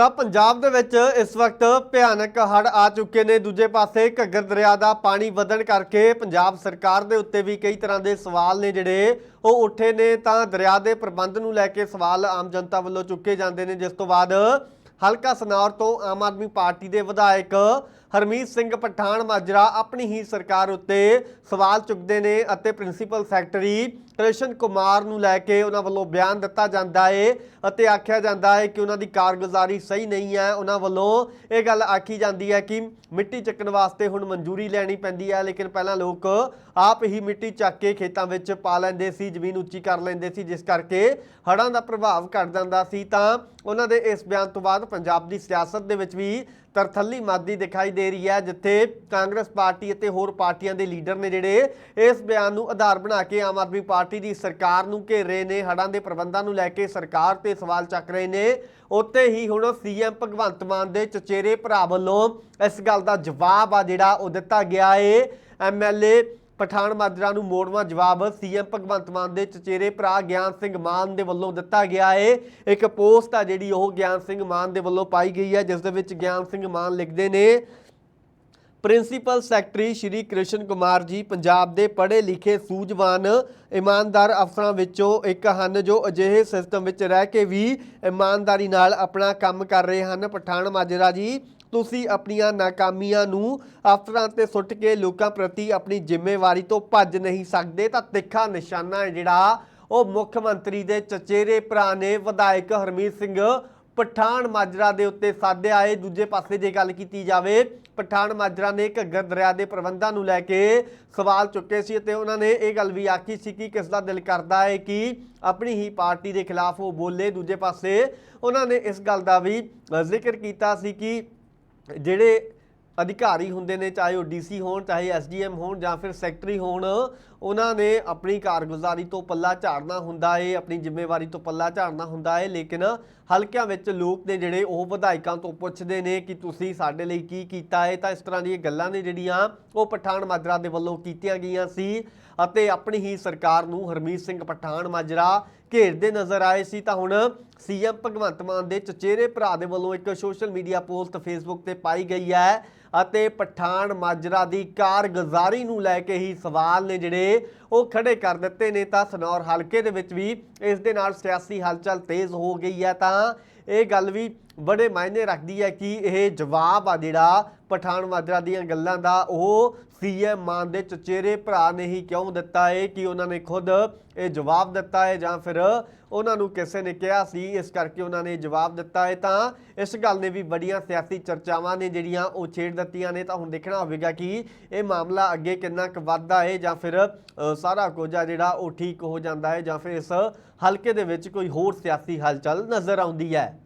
ਤਾਂ ਪੰਜਾਬ ਦੇ ਵਿੱਚ ਇਸ ਵਕਤ ਭਿਆਨਕ ਹੜ੍ਹ ਆ ਚੁੱਕੇ ਨੇ। ਦੂਜੇ ਪਾਸੇ ਘੱਗਰ ਦਰਿਆ ਦਾ ਪਾਣੀ ਵਧਣ ਕਰਕੇ ਪੰਜਾਬ ਸਰਕਾਰ ਦੇ ਉੱਤੇ ਵੀ ਕਈ ਤਰ੍ਹਾਂ ਦੇ ਸਵਾਲ ਨੇ ਜਿਹੜੇ ਉਹ ਉੱਠੇ ਨੇ। ਤਾਂ ਦਰਿਆ ਦੇ ਪ੍ਰਬੰਧ ਨੂੰ ਲੈ ਕੇ ਸਵਾਲ ਆਮ ਜਨਤਾ ਵੱਲੋਂ ਚੁੱਕੇ ਜਾਂਦੇ ਨੇ। ਜਿਸ ਤੋਂ ਬਾਅਦ ਹਲਕਾ ਸਨੌਰ ਤੋਂ ਆਮ ਆਦਮੀ ਪਾਰਟੀ ਦੇ ਵਿਧਾਇਕ ਹਰਮੀਤ ਸਿੰਘ ਪਠਾਨ ਮਾਜਰਾ ਆਪਣੀ ਹੀ ਸਰਕਾਰ ਉੱਤੇ ਸਵਾਲ ਚੁੱਕਦੇ ਨੇ ਅਤੇ ਪ੍ਰਿੰਸੀਪਲ ਸੈਕਟਰੀ ਕ੍ਰਿਸ਼ਨ ਕੁਮਾਰ ਨੂੰ ਲੈ ਕੇ ਉਹਨਾਂ ਵੱਲੋਂ ਬਿਆਨ ਦਿੱਤਾ ਜਾਂਦਾ ਹੈ ਅਤੇ ਆਖਿਆ ਜਾਂਦਾ ਹੈ ਕਿ ਉਹਨਾਂ ਦੀ ਕਾਰਗੁਜ਼ਾਰੀ ਸਹੀ ਨਹੀਂ ਹੈ। ਉਹਨਾਂ ਵੱਲੋਂ ਇਹ ਗੱਲ ਆਖੀ ਜਾਂਦੀ ਹੈ ਕਿ ਮਿੱਟੀ ਚੱਕਣ ਵਾਸਤੇ ਹੁਣ ਮਨਜ਼ੂਰੀ ਲੈਣੀ ਪੈਂਦੀ ਹੈ, ਲੇਕਿਨ ਪਹਿਲਾਂ ਲੋਕ ਆਪ ਹੀ ਮਿੱਟੀ ਚੱਕ ਕੇ ਖੇਤਾਂ ਵਿੱਚ ਪਾ ਲੈਂਦੇ ਸੀ, ਜ਼ਮੀਨ ਉੱਚੀ ਕਰ ਲੈਂਦੇ ਸੀ, ਜਿਸ ਕਰਕੇ ਹੜ੍ਹਾਂ ਦਾ ਪ੍ਰਭਾਵ ਘਟ ਜਾਂਦਾ ਸੀ। ਤਾਂ ਉਹਨਾਂ ਦੇ ਇਸ ਬਿਆਨ ਤੋਂ ਬਾਅਦ ਪੰਜਾਬ ਦੀ ਸਿਆਸਤ ਦੇ ਵਿੱਚ ਵੀ ਤਰਥੱਲੀ ਮਾਦੀ ਦਿਖਾਈ ਦੇ ਰਹੀ ਹੈ, ਜਿੱਥੇ ਕਾਂਗਰਸ ਪਾਰਟੀ ਅਤੇ ਹੋਰ ਪਾਰਟੀਆਂ ਦੇ ਲੀਡਰ ਨੇ ਜਿਹੜੇ ਇਸ ਬਿਆਨ ਨੂੰ ਆਧਾਰ ਬਣਾ ਕੇ ਆਮ ਆਦਮੀ ਪਾਰਟੀ ਦੀ ਸਰਕਾਰ ਨੂੰ ਘੇਰ ਨੇ, ਹੜ੍ਹਾਂ ਦੇ ਪ੍ਰਬੰਧਾਂ ਨੂੰ ਲੈ ਕੇ ਸਰਕਾਰ ਤੇ ਸਵਾਲ ਚੱਕ ਰਹੇ ਨੇ। ਉੱਤੇ ਹੀ ਹੁਣ ਸੀਐਮ ਭਗਵੰਤ ਮਾਨ ਦੇ ਚਚੇਰੇ ਭਰਾ ਵੱਲੋਂ ਇਸ ਗੱਲ ਦਾ ਜਵਾਬ ਆ ਜਿਹੜਾ ਉਹ ਦਿੱਤਾ ਗਿਆ ਏ। ਐਮਐਲਏ ਪਠਾਨ ਮਾਜਰਾ ਨੂੰ ਮੋੜਵਾਂ ਜਵਾਬ ਸੀਐਮ ਭਗਵੰਤ ਮਾਨ ਦੇ ਚਚੇਰੇ ਭਰਾ ਗਿਆਨ ਸਿੰਘ ਮਾਨ ਦੇ ਵੱਲੋਂ ਦਿੱਤਾ ਗਿਆ ਏ। ਇੱਕ ਪੋਸਟ ਆ ਜਿਹੜੀ ਉਹ ਗਿਆਨ ਸਿੰਘ ਮਾਨ ਦੇ ਵੱਲੋਂ ਪਾਈ ਗਈ ਹੈ, ਜਿਸ ਦੇ ਵਿੱਚ ਗਿਆਨ ਸਿੰਘ ਮਾਨ ਲਿਖਦੇ ਨੇ ਪ੍ਰਿੰਸੀਪਲ ਸੈਕਟਰੀ ਸ਼੍ਰੀ ਕ੍ਰਿਸ਼ਨ ਕੁਮਾਰ ਜੀ ਪੰਜਾਬ ਦੇ ਪੜ੍ਹੇ ਲਿਖੇ ਸੂਝਵਾਨ ਇਮਾਨਦਾਰ ਅਫਸਰਾਂ ਵਿੱਚੋਂ ਇੱਕ ਹਨ ਜੋ ਅਜਿਹੇ ਸਿਸਟਮ ਵਿੱਚ ਰਹਿ ਕੇ ਵੀ ਇਮਾਨਦਾਰੀ ਨਾਲ ਆਪਣਾ ਕੰਮ ਕਰ ਰਹੇ ਹਨ। ਪਠਾਨ ਮਾਜਰਾ ਜੀ, ਤੁਸੀਂ ਆਪਣੀਆਂ ਨਾਕਾਮੀਆਂ ਨੂੰ ਅਫਸਰਾਂ ਤੇ ਸੁੱਟ ਕੇ ਲੋਕਾਂ ਪ੍ਰਤੀ ਆਪਣੀ ਜ਼ਿੰਮੇਵਾਰੀ ਤੋਂ ਭੱਜ ਨਹੀਂ ਸਕਦੇ ਤਾਂ ਤਿੱਖਾ ਨਿਸ਼ਾਨਾ ਹੈ ਜਿਹੜਾ ਉਹ ਮੁੱਖ ਮੰਤਰੀ ਦੇ ਚਚੇਰੇ ਭਰਾ ਨੇ ਵਿਧਾਇਕ ਹਰਮੀਤ ਸਿੰਘ ਪਠਾਨ ਮਾਜਰਾ ਦੇ ਉੱਤੇ ਸਾਧਿਆ ਏ ਦੂਜੇ ਪਾਸੇ ਜੇ ਗੱਲ ਕੀਤੀ ਜਾਵੇ, ਪਠਾਨ ਮਾਜਰਾ ਨੇ ਘੱਗਰ ਦਰਿਆ ਦੇ ਪ੍ਰਬੰਧਾਂ ਨੂੰ ਲੈ ਕੇ ਸਵਾਲ ਚੁੱਕੇ ਸੀ ਤੇ ਉਹਨਾਂ ਨੇ ਇਹ ਗੱਲ ਵੀ ਆਖੀ ਸੀ ਕਿ ਕਿਸ ਦਾ ਦਿਲ ਕਰਦਾ ਹੈ ਕਿ ਆਪਣੀ ਹੀ ਪਾਰਟੀ ਦੇ ਖਿਲਾਫ ਉਹ ਬੋਲੇ। ਦੂਜੇ ਪਾਸੇ ਉਹਨਾਂ ਨੇ ਇਸ ਗੱਲ ਦਾ ਵੀ ਜ਼ਿਕਰ ਕੀਤਾ ਸੀ ਕਿ ਜਿਹੜੇ ਅਧਿਕਾਰੀ ਹੁੰਦੇ ਨੇ, ਚਾਹੇ ਉਹ ਡੀਸੀ ਹੋਣ, ਚਾਹੇ ਐਸਡੀਐਮ ਹੋਣ ਜਾਂ ਫਿਰ ਸੈਕਟਰੀ ਹੋਣ ਉਹਨਾਂ ਨੇ ਆਪਣੀ ਕਾਰਗੁਜ਼ਾਰੀ ਤੋਂ ਪੱਲਾ ਝਾੜਨਾ ਹੁੰਦਾ ਏ, ਆਪਣੀ ਜ਼ਿੰਮੇਵਾਰੀ ਤੋਂ ਪੱਲਾ ਝਾੜਨਾ ਹੁੰਦਾ ਏ, ਲੇਕਿਨ ਹਲਕਿਆਂ ਵਿੱਚ ਲੋਕ ਨੇ ਜਿਹੜੇ ਉਹ ਵਿਧਾਇਕਾਂ ਤੋਂ ਪੁੱਛਦੇ ਨੇ ਕਿ ਤੁਸੀਂ ਸਾਡੇ ਲਈ ਕੀ ਕੀਤਾ ਏ, ਤਾਂ ਇਸ ਤਰ੍ਹਾਂ ਦੀਆਂ ਗੱਲਾਂ ਨੇ ਜਿਹੜੀਆਂ ਉਹ ਪਠਾਨ ਮਾਜਰਾ ਦੇ ਵੱਲੋਂ ਕੀਤੀਆਂ ਗਈਆਂ ਸੀ ਅਤੇ ਆਪਣੀ ਹੀ ਸਰਕਾਰ ਨੂੰ ਹਰਮੀਤ ਸਿੰਘ ਪਠਾਨ ਮਾਜਰਾ ਘੇਰਦੇ ਨਜ਼ਰ ਆਏ ਸੀ। ਤਾਂ ਹੁਣ ਸੀਐਮ ਭਗਵੰਤ ਮਾਨ ਦੇ ਚਚੇਰੇ ਭਰਾ ਦੇ ਵੱਲੋਂ ਇੱਕ ਸੋਸ਼ਲ ਮੀਡੀਆ ਪੋਸਟ ਫੇਸਬੁੱਕ ਤੇ ਪਾਈ ਗਈ ਹੈ ਅਤੇ ਪਠਾਨ ਮਾਜਰਾ ਦੀ ਕਾਰਗੁਜ਼ਾਰੀ ਨੂੰ ਲੈ ਕੇ ਹੀ ਸਵਾਲ ਨੇ ਜਿਹੜੇ ਉਹ ਖੜੇ ਕਰ ਦਿੱਤੇ ਨੇ ਤਾਂ ਸਨੌਰ ਹਲਕੇ ਦੇ ਵਿੱਚ ਵੀ ਇਸ ਦੇ ਨਾਲ ਸਿਆਸੀ ਹਲਚਲ ਤੇਜ਼ ਹੋ ਗਈ ਹੈ ਤਾਂ ਇਹ ਗੱਲ ਵੀ ਬੜੇ ਮਾਇਨੇ ਰੱਖਦੀ ਹੈ ਕਿ ਇਹ ਜਵਾਬ ਆ ਜਿਹੜਾ ਪਠਾਨ ਮਾਜਰਾ ਦੀਆਂ ਗੱਲਾਂ ਦਾ ਉਹ ਸੀਐਮ ਮਾਨ ਦੇ ਚਚੇਰੇ ਭਰਾ ਨੇ ਹੀ ਕਿਉਂ ਦਿੱਤਾ ਹੈ ਕਿ ਉਹਨਾਂ ਨੇ ਖੁਦ ਇਹ ਜਵਾਬ ਦਿੱਤਾ ਹੈ ਜਾਂ ਫਿਰ ਉਹਨਾਂ ਨੂੰ ਕਿਸੇ ਨੇ ਕਿਹਾ ਸੀ? ਇਸ ਕਰਕੇ ਉਹਨਾਂ ਨੇ ਜਵਾਬ ਦਿੱਤਾ ਹੈ ਤਾਂ ਇਸ ਗੱਲ ਨੇ ਵੀ ਬੜੀਆਂ ਸਿਆਸੀ ਚਰਚਾਵਾਂ ਨੇ ਜਿਹੜੀਆਂ ਉਹ ਛੇੜ ਦਿੱਤੀਆਂ ਨੇ। ਤਾਂ ਹੁਣ ਦੇਖਣਾ ਹੋਵੇਗਾ ਕਿ ਇਹ ਮਾਮਲਾ ਅੱਗੇ ਕਿੰਨਾ ਕੁ ਵੱਧਦਾ ਹੈ ਜਾਂ ਫਿਰ ਸਾਰਾ ਕੁਝ ਆ ਜਿਹੜਾ ਉਹ ਠੀਕ ਹੋ ਜਾਂਦਾ ਹੈ ਜਾਂ ਫਿਰ ਇਸ ਹਲਕੇ ਦੇ ਵਿੱਚ ਕੋਈ ਹੋਰ ਸਿਆਸੀ ਹਲਚਲ ਨਜ਼ਰ ਆਉਂਦੀ ਹੈ।